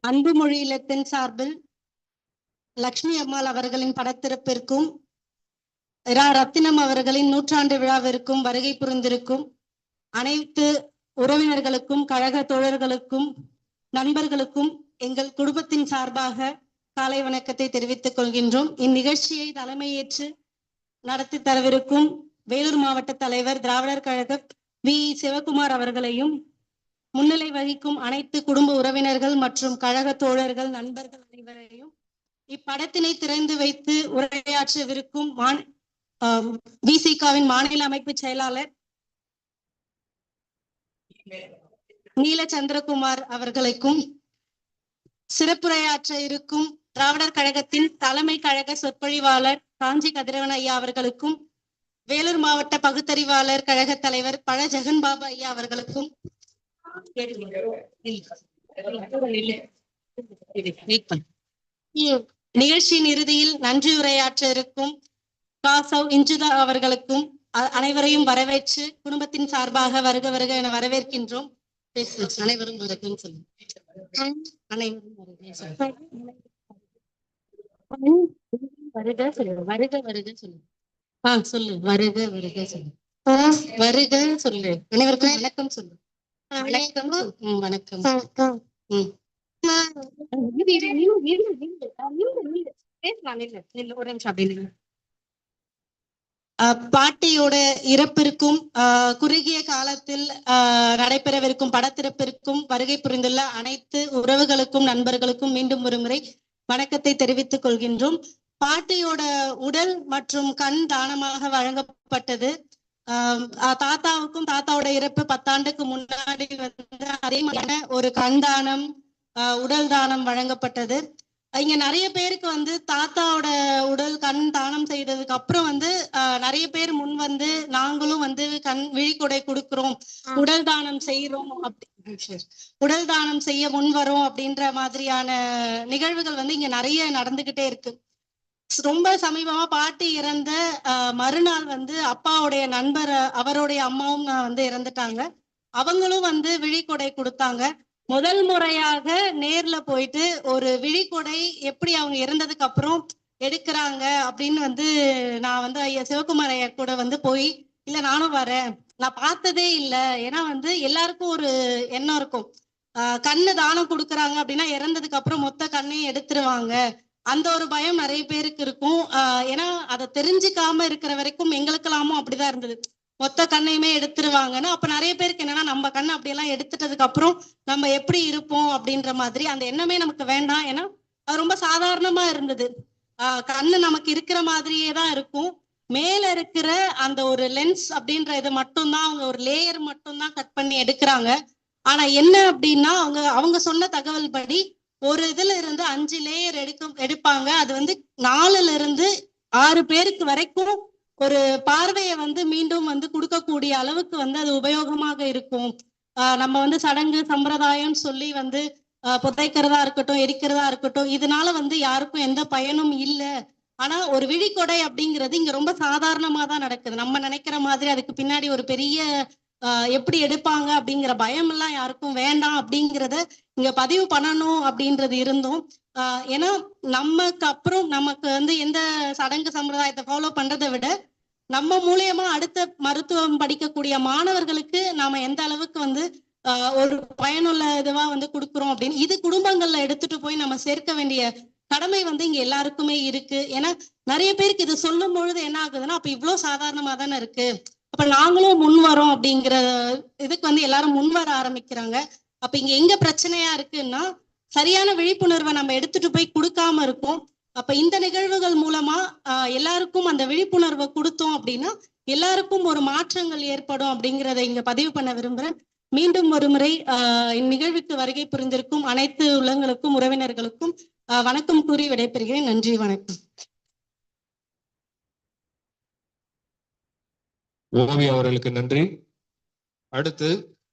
அன்பு மொழி இல்லத்தின் சார்பில் லக்ஷ்மி அம்மாள் அவர்களின் படத்திறப்பிற்கும் இரா ரத்தினம் அவர்களின் நூற்றாண்டு விழாவிற்கும் வருகை புரிந்திருக்கும் அனைத்து உறவினர்களுக்கும் கழக தோழர்களுக்கும் நண்பர்களுக்கும் எங்கள் குடும்பத்தின் சார்பாக காலை வணக்கத்தை தெரிவித்துக் கொள்கின்றோம். இந்நிகழ்ச்சியை தலைமையேற்று நடத்தி தரவிருக்கும் வேலூர் மாவட்ட தலைவர் திராவிடர் கழக வி. சிவகுமார் அவர்களையும் முன்னிலை வகிக்கும் அனைத்து குடும்ப உறவினர்கள் மற்றும் கழக தோழர்கள் நண்பர்கள் அனைவரையும் இப்படத்தினை திறந்து வைத்து உரையாற்றவிருக்கும் விசிகாவின் மாநில அமைப்பு செயலாளர் நீல சந்திரகுமார் அவர்களுக்கும் சிறப்புரையாற்ற இருக்கும் திராவிடர் கழகத்தின் தலைமை கழக சொற்பொழிவாளர் காஞ்சி கதிரவன் ஐயா அவர்களுக்கும் வேலூர் மாவட்ட பகுத்தறிவாளர் கழக தலைவர் பழ ஜெகன் பாபு ஐயா அவர்களுக்கும் நிகழ்ச்சியின் இறுதியில் நன்றி உரையாற்ற இருக்கும் காசவ் இஞ்சுதா அவர்களுக்கும் அனைவரையும் வரவேற்று குடும்பத்தின் சார்பாக வருக வருக என வரவேற்கின்றோம். அனைவரும் வருகன்னு சொல்லு அனைவரும் வருக சொல்லு. வருக சொல்லு வருக வருக சொல்லு சொல்லு. வருக வருக சொல்லு வருக சொல்லு அனைவருக்கும் வணக்கம் சொல்லு வணக்கம் பாட்டியோட இறப்பிற்கும் குறுகிய காலத்தில் நடைபெறவிருக்கும் படத்திறப்பிற்கும் வருகை புரிந்துள்ள அனைத்து உறவுகளுக்கும் நண்பர்களுக்கும் மீண்டும் ஒருமுறை வணக்கத்தை தெரிவித்துக் கொள்கின்றோம். பாட்டியோட உடல் மற்றும் கண் தானமாக வழங்கப்பட்டது. தாத்தாவுக்கும் தாத்தாவோட இறப்பு பத்தாண்டுக்கு முன்னாடி வந்து அதே மாதிரியான ஒரு கண் தானம் உடல் தானம் வழங்கப்பட்டது. இங்க நிறைய பேருக்கு வந்து தாத்தாவோட உடல் கண் தானம் செய்ததுக்கு அப்புறம் வந்து நிறைய பேர் முன் வந்து நாங்களும் வந்து கண் விழிக்கொடை கொடுக்கிறோம். உடல் தானம் செய்யறோம் உடல் தானம் செய்ய முன் வரோம் அப்படின்ற மாதிரியான நிகழ்வுகள் வந்து இங்க நிறைய நடந்துகிட்டே இருக்கு. ரொம்ப சமீபமா பாட்டி இறந்த மறுநாள் வந்து அப்பாவுடைய நண்பர் அவருடைய அம்மாவும் நான் வந்து இறந்துட்டாங்க. அவங்களும் வந்து விழிக்கொடை கொடுத்தாங்க. முதல் முறையாக நேர்ல போயிட்டு ஒரு விழிக்கொடை எப்படி அவங்க இறந்ததுக்கு அப்புறம் எடுக்கிறாங்க அப்படின்னு வந்து நான் வந்து ஐயா சிவகுமார் ஐயா கூட வந்து போய் இல்ல நானும் வரேன். நான் பார்த்ததே இல்ல. ஏன்னா வந்து எல்லாருக்கும் ஒரு எண்ணம் இருக்கும். ஆஹ் கண்ணு தானம் கொடுக்குறாங்க அப்படின்னா இறந்ததுக்கு அப்புறம் மொத்த கண்ணையும் எடுத்துருவாங்க. அந்த ஒரு பயம் நிறைய பேருக்கு இருக்கும். ஏன்னா அதை தெரிஞ்சுக்காம இருக்கிற வரைக்கும் எங்களுக்கெல்லாமும் அப்படிதான் இருந்தது. மொத்த கண்ணையுமே எடுத்துருவாங்கன்னு. அப்ப நிறைய பேருக்கு என்னன்னா நம்ம கண்ணை அப்படியெல்லாம் எடுத்துட்டதுக்கு அப்புறம் நம்ம எப்படி இருப்போம் அப்படின்ற மாதிரி அந்த எண்ணமே நமக்கு வேண்டாம். ஏன்னா அது ரொம்ப சாதாரணமா இருந்தது. ஆஹ் கண்ணு நமக்கு இருக்கிற மாதிரியே தான் இருக்கும். மேல இருக்கிற அந்த ஒரு லென்ஸ் அப்படின்ற இது மட்டும்தான் அவங்க ஒரு லேயர் மட்டும்தான் கட் பண்ணி எடுக்கிறாங்க. ஆனா என்ன அப்படின்னா அவங்க அவங்க சொன்ன தகவல் படி ஒரு இதுல இருந்து அஞ்சு லேயர் எடுக்க எடுப்பாங்க. அது வந்து நாலுல இருந்து ஆறு பேருக்கு வரைக்கும் ஒரு பார்வையை வந்து மீண்டும் வந்து கொடுக்கக்கூடிய அளவுக்கு வந்து அது உபயோகமாக இருக்கும். ஆஹ் நம்ம வந்து சடங்கு சம்பிரதாயம் சொல்லி வந்து ஆஹ் புதைக்கிறதா இருக்கட்டும் எரிக்கிறதா இருக்கட்டும் இதனால வந்து யாருக்கும் எந்த பயனும் இல்ல. ஆனா ஒரு விழிக்கொடை அப்படிங்கிறது இங்க ரொம்ப சாதாரணமா தான் நடக்குது. நம்ம நினைக்கிற மாதிரி அதுக்கு பின்னாடி ஒரு பெரிய எப்படி எடுப்பாங்க அப்படிங்கிற பயம் எல்லாம் யாருக்கும் வேண்டாம் அப்படிங்கிறத இங்க பதிவு பண்ணணும் அப்படின்றது இருந்தும் ஆஹ் ஏன்னா நமக்கு அப்புறம் நமக்கு வந்து எந்த சடங்கு சம்பிரதாயத்தை ஃபாலோ பண்றதை விட நம்ம மூலியமா அடுத்த மருத்துவம் படிக்கக்கூடிய மாணவர்களுக்கு நாம எந்த அளவுக்கு வந்து ஆஹ் ஒரு பயனுள்ள இதுவா வந்து கொடுக்குறோம் அப்படின்னு இது குடும்பங்கள்ல எடுத்துட்டு போய் நம்ம சேர்க்க வேண்டிய கடமை வந்து இங்க எல்லாருக்குமே இருக்கு. ஏன்னா நிறைய பேருக்கு இது சொல்லும் பொழுது என்ன ஆகுதுன்னா அப்ப இவ்வளவு சாதாரணமா தானே இருக்கு. அப்ப நாங்களும் முன் வரோம் அப்படிங்கிற இதுக்கு வந்து எல்லாரும் முன் வர ஆரம்பிக்கிறாங்க. அப்ப இங்க எங்க பிரச்சனையா இருக்குன்னா சரியான விழிப்புணர்வை நம்ம எடுத்துட்டு போய் கொடுக்காம இருக்கோம். அப்ப இந்த நிகழ்வுகள் மூலமா எல்லாருக்கும் அந்த விழிப்புணர்வை கொடுத்தோம் அப்படின்னா எல்லாருக்கும் ஒரு மாற்றங்கள் ஏற்படும் அப்படிங்கிறத இங்க பதிவு பண்ண விரும்புறேன். மீண்டும் ஒரு முறை ஆஹ் இந்நிகழ்வுக்கு வருகை புரிந்திருக்கும் அனைத்து உள்ளங்களுக்கும் உறவினர்களுக்கும் வணக்கம் கூறி விடைபெறுகிறேன். நன்றி வணக்கம். ஓவி அவர்களுக்கு நன்றி. அடுத்து